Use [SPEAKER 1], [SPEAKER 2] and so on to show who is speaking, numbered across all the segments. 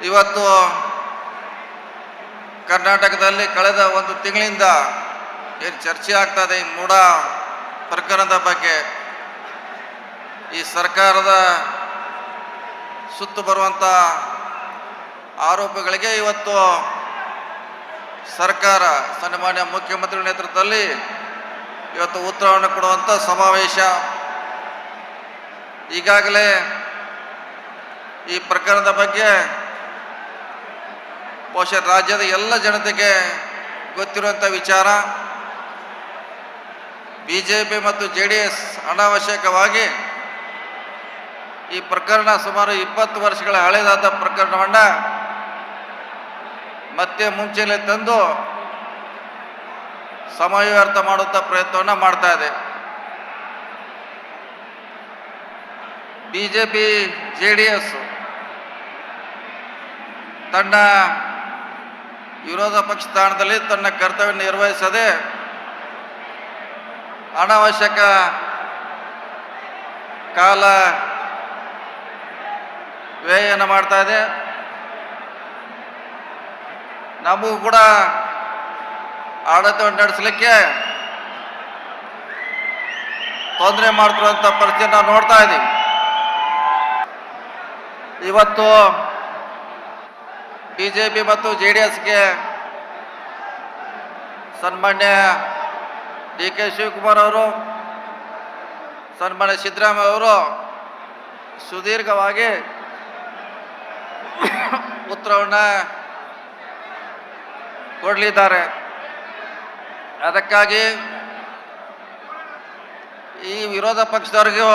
[SPEAKER 1] ಇವತ್ತು ಕರ್ನಾಟಕದಲ್ಲಿ ಕಳೆದ ಒಂದು ತಿಂಗಳಿಂದ ಏನು ಚರ್ಚೆ ಆಗ್ತಾ ಇದೆ ಈ ಮೂಡ ಪ್ರಕರಣದ ಬಗ್ಗೆ. ಈ ಸರ್ಕಾರದ ಸುತ್ತು ಬರುವಂಥ ಆರೋಪಗಳಿಗೆ ಇವತ್ತು ಸರ್ಕಾರ, ಸನ್ಮಾನ್ಯ ಮುಖ್ಯಮಂತ್ರಿ ನೇತೃತ್ವದಲ್ಲಿ ಇವತ್ತು ಉತ್ತರವನ್ನು ಕೊಡುವಂಥ ಸಮಾವೇಶ. ಈಗಾಗಲೇ ಈ ಪ್ರಕರಣದ ಬಗ್ಗೆ ಬಹುಶಃ ರಾಜ್ಯದ ಎಲ್ಲ ಜನತೆಗೆ ಗೊತ್ತಿರುವಂಥ ವಿಚಾರ. ಬಿ ಜೆ ಪಿ ಮತ್ತು ಜೆ ಡಿ ಎಸ್ ಅನಾವಶ್ಯಕವಾಗಿ ಈ ಪ್ರಕರಣ ಸುಮಾರು ಇಪ್ಪತ್ತು ವರ್ಷಗಳ ಹಳೆದಾದ ಪ್ರಕರಣವನ್ನು ಮತ್ತೆ ಮುಂಚೆಲೆ ತಂದು ಸಮಯ ವ್ಯರ್ಥ ಮಾಡುವಂಥ ಪ್ರಯತ್ನವನ್ನು ಮಾಡ್ತಾ ಇದೆ. B J P J D S ತನ್ನ ವಿರೋಧ ಪಕ್ಷ ಸ್ಥಾನದಲ್ಲಿ ತನ್ನ ಕರ್ತವ್ಯ ನಿರ್ವಹಿಸದೆ ಅನಾವಶ್ಯಕ ಕಾಲ ವ್ಯಯನ ಮಾಡ್ತಾ ಇದೆ. ನಮಗೂ ಕೂಡ ಆಡಳಿತವನ್ನು ನಡೆಸಲಿಕ್ಕೆ ತೊಂದರೆ ಮಾಡ್ತಿರುವಂಥ ಪರಿಸ್ಥಿತಿ ನಾವು ನೋಡ್ತಾ ಇದ್ದೀವಿ. ಇವತ್ತು ಬಿ ಜೆ ಪಿ ಮತ್ತು ಜೆ ಡಿ ಎಸ್ಗೆ ಸನ್ಮಾನ್ಯ ಡಿ ಕೆ ಶಿವಕುಮಾರ್ ಅವರು, ಸನ್ಮಾನ್ಯ ಸಿದ್ದರಾಮಯ್ಯ ಅವರು ಸುದೀರ್ಘವಾಗಿ ಉತ್ತರವನ್ನು ಕೊಡಲಿದ್ದಾರೆ. ಅದಕ್ಕಾಗಿ ಈ ವಿರೋಧ ಪಕ್ಷದವ್ರಿಗೂ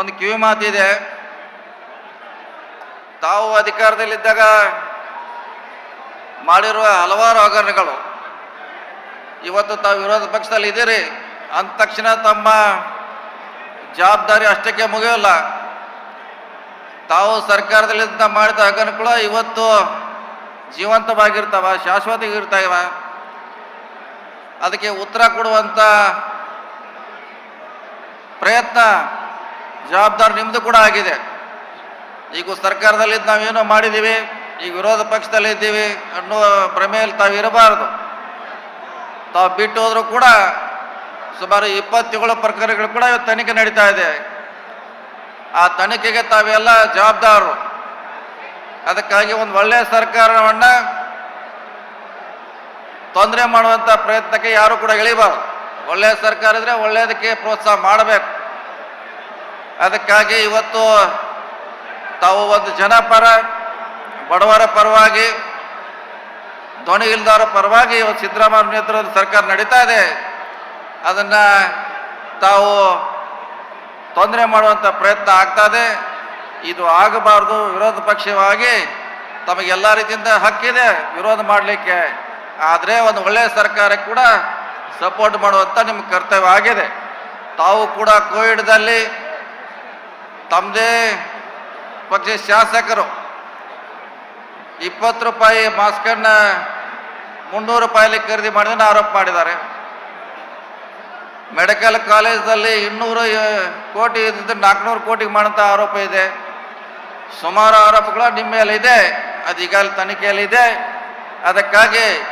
[SPEAKER 1] ಒಂದು ಕಿವಿ ಮಾತಿದೆ ತಾವು ಅಧಿಕಾರದಲ್ಲಿದ್ದಾಗ ಮಾಡಿರುವ ಹಲವಾರು ಹಗರಣಗಳು. ಇವತ್ತು ತಾವು ವಿರೋಧ ಪಕ್ಷದಲ್ಲಿ ಇದ್ದೀರಿ. ಅಂದ ತಕ್ಷಣ ತಮ್ಮ ಜವಾಬ್ದಾರಿ ಅಷ್ಟಕ್ಕೆ ಮುಗಿಯೋಲ್ಲ. ತಾವು ಸರ್ಕಾರದಲ್ಲಿದ್ದ ಮಾಡಿದ ಹಗರಣಗಳು ಇವತ್ತು ಜೀವಂತವಾಗಿರ್ತಾವ, ಶಾಶ್ವತವಾಗಿರ್ತಾವ. ಅದಕ್ಕೆ ಉತ್ತರ ಕೊಡುವಂಥ ಪ್ರಯತ್ನ, ಜವಾಬ್ದಾರಿ ನಿಮ್ಮದು ಕೂಡ ಆಗಿದೆ. ಈಗ ಸರ್ಕಾರದಲ್ಲಿ ನಾವೇನೋ ಮಾಡಿದ್ದೀವಿ. ಈಗ ವಿರೋಧ ಪಕ್ಷದಲ್ಲಿ ಇದ್ದೀವಿ ಅನ್ನುವ ಭ್ರಮೆಯಲ್ಲಿ ತಾವು ಇರಬಾರದು. ತಾವು ಬಿಟ್ಟು ಹೋದರೂ ಕೂಡ ಸುಮಾರು ಇಪ್ಪತ್ತೇಳು ಪ್ರಕರಣಗಳು ಕೂಡ ಇವತ್ತು ತನಿಖೆ ನಡೀತಾ ಇದೆ. ಆ ತನಿಖೆಗೆ ತಾವೆಲ್ಲ ಜವಾಬ್ದಾರರು ಅದಕ್ಕಾಗಿ ಒಂದು ಒಳ್ಳೆಯ ಸರ್ಕಾರವನ್ನು ತೊಂದರೆ ಮಾಡುವಂಥ ಪ್ರಯತ್ನಕ್ಕೆ ಯಾರು ಕೂಡ ಇಳಿಬಾರ್ದು. ಒಳ್ಳೆಯ ಸರ್ಕಾರ ಇದ್ರೆ ಒಳ್ಳೆಯದಕ್ಕೆ ಪ್ರೋತ್ಸಾಹ ಮಾಡಬೇಕು. ಅದಕ್ಕಾಗಿ ಇವತ್ತು ತಾವು ಒಂದು ಜನಪರ ಬಡವರ ಪರವಾಗಿ, ಧ್ವನಿ ಇಲ್ದವರ ಪರವಾಗಿ ಇವತ್ತು ಸಿದ್ದರಾಮಯ್ಯ ನೇತೃತ್ವದ ಸರ್ಕಾರ ನಡೀತಾ ಇದೆ. ಅದನ್ನು ತಾವು ತೊಂದರೆ ಮಾಡುವಂಥ ಪ್ರಯತ್ನ ಆಗ್ತಾ ಇದೆ. ಇದು ಆಗಬಾರ್ದು, ವಿರೋಧ ಪಕ್ಷವಾಗಿ ತಮಗೆಲ್ಲ ರೀತಿಯಿಂದ ಹಕ್ಕಿದೆ ವಿರೋಧ ಮಾಡಲಿಕ್ಕೆ. ಆದರೆ ಒಂದು ಒಳ್ಳೆಯ ಸರ್ಕಾರ ಕೂಡ ಸಪೋರ್ಟ್ ಮಾಡುವಂಥ ನಿಮ್ಮ ಕರ್ತವ್ಯ ಆಗಿದೆ. ತಾವು ಕೂಡ ಕೋವಿಡ್ದಲ್ಲಿ ತಮ್ಮದೇ ಪಕ್ಷ ಶಾಸಕರು ಇಪ್ಪತ್ತು ರೂಪಾಯಿ ಮಾಸ್ಕನ್ನ ಮುನ್ನೂರು ರೂಪಾಯಿಲಿ ಖರೀದಿ ಮಾಡಿದ ಆರೋಪ ಮಾಡಿದ್ದಾರೆ. ಮೆಡಿಕಲ್ ಕಾಲೇಜಲ್ಲಿ ಇನ್ನೂರು ಕೋಟಿ ಇದ್ದಿದ್ದು ನಾಲ್ಕುನೂರು ಕೋಟಿಗೆ ಮಾಡೋಂಥ ಆರೋಪ ಇದೆ. ಸುಮಾರು ಆರೋಪಗಳು ನಿಮ್ಮ ಮೇಲೆ ಇದೆ. ಅದು ಈಗಾಗಲೇ ತನಿಖೆಯಲ್ಲಿ ಇದೆ. ಅದಕ್ಕಾಗಿ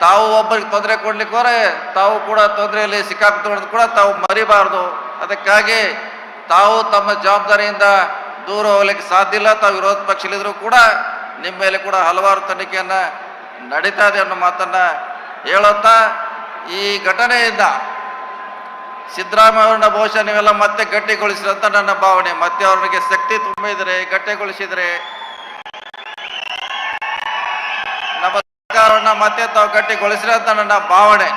[SPEAKER 1] ತಾವು ಒಬ್ಬರಿಗೆ ತೊಂದರೆ ಕೊಡ್ಲಿಕ್ಕೆ ಹೋದ್ರೆ ತಾವು ಕೂಡ ತೊಂದರೆಯಲ್ಲಿ ಸಿಕ್ಕಾಕೊಂಡು ಕೂಡ ತಾವು ಮರಿಬಾರ್ದು. ಅದಕ್ಕಾಗಿ ತಾವು ತಮ್ಮ ಜವಾಬ್ದಾರಿಯಿಂದ ದೂರ ಹೋಗ್ಲಿಕ್ಕೆ ಸಾಧ್ಯ ಇಲ್ಲ. ತಾವು ವಿರೋಧ ಪಕ್ಷದಲ್ಲಿದ್ದರೂ ಕೂಡ ನಿಮ್ಮ ಮೇಲೆ ಕೂಡ ಹಲವಾರು ತನಿಖೆಯನ್ನು ನಡೀತಾ ಇದೆ ಅನ್ನೋ ಮಾತನ್ನು ಹೇಳುತ್ತಾ ಈ ಘಟನೆಯಿಂದ ಸಿದ್ದರಾಮಯ್ಯ ಅವ್ರನ್ನ ಬಹುಶಃ ನೀವೆಲ್ಲ ಮತ್ತೆ ಗಟ್ಟಿಗೊಳಿಸಿರಂತ ನನ್ನ ಭಾವನೆ. ಮತ್ತೆ ಅವ್ರಿಗೆ ಶಕ್ತಿ ತುಂಬಿದ್ರೆ ಗಟ್ಟಿಗೊಳಿಸಿದರೆ ನಮ್ಮ ಸರ್ಕಾರವನ್ನ ಮತ್ತೆ ತಾವು ಗಟ್ಟಿಗೊಳಿಸಿದ್ರೆ ಅಂತ ನನ್ನ ಭಾವನೆ.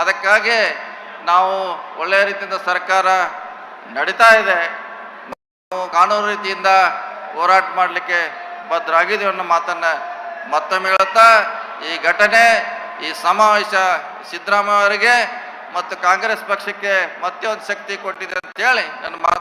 [SPEAKER 1] ಅದಕ್ಕಾಗಿ ನಾವು ಒಳ್ಳೆಯ ರೀತಿಯಿಂದ ಸರ್ಕಾರ ನಡೀತಾ ಇದೆ. ನಾವು ಕಾನೂನು ರೀತಿಯಿಂದ ಹೋರಾಟ ಮಾಡಲಿಕ್ಕೆ ಬದ್ಧರಾಗಿದ್ದೀವಿ ಅನ್ನೋ ಮಾತನ್ನ ಮತ್ತೊಮ್ಮೆ ಹೇಳುತ್ತಾ, ಈ ಘಟನೆ, ಈ ಸಮಾವೇಶ ಸಿದ್ದರಾಮಯ್ಯ ಅವರಿಗೆ ಮತ್ತು ಕಾಂಗ್ರೆಸ್ ಪಕ್ಷಕ್ಕೆ ಮತ್ತೆ ಒಂದು ಶಕ್ತಿ ಕೊಟ್ಟಿದೆ ಅಂತ ಹೇಳಿ ನನ್ನ ಮಾತು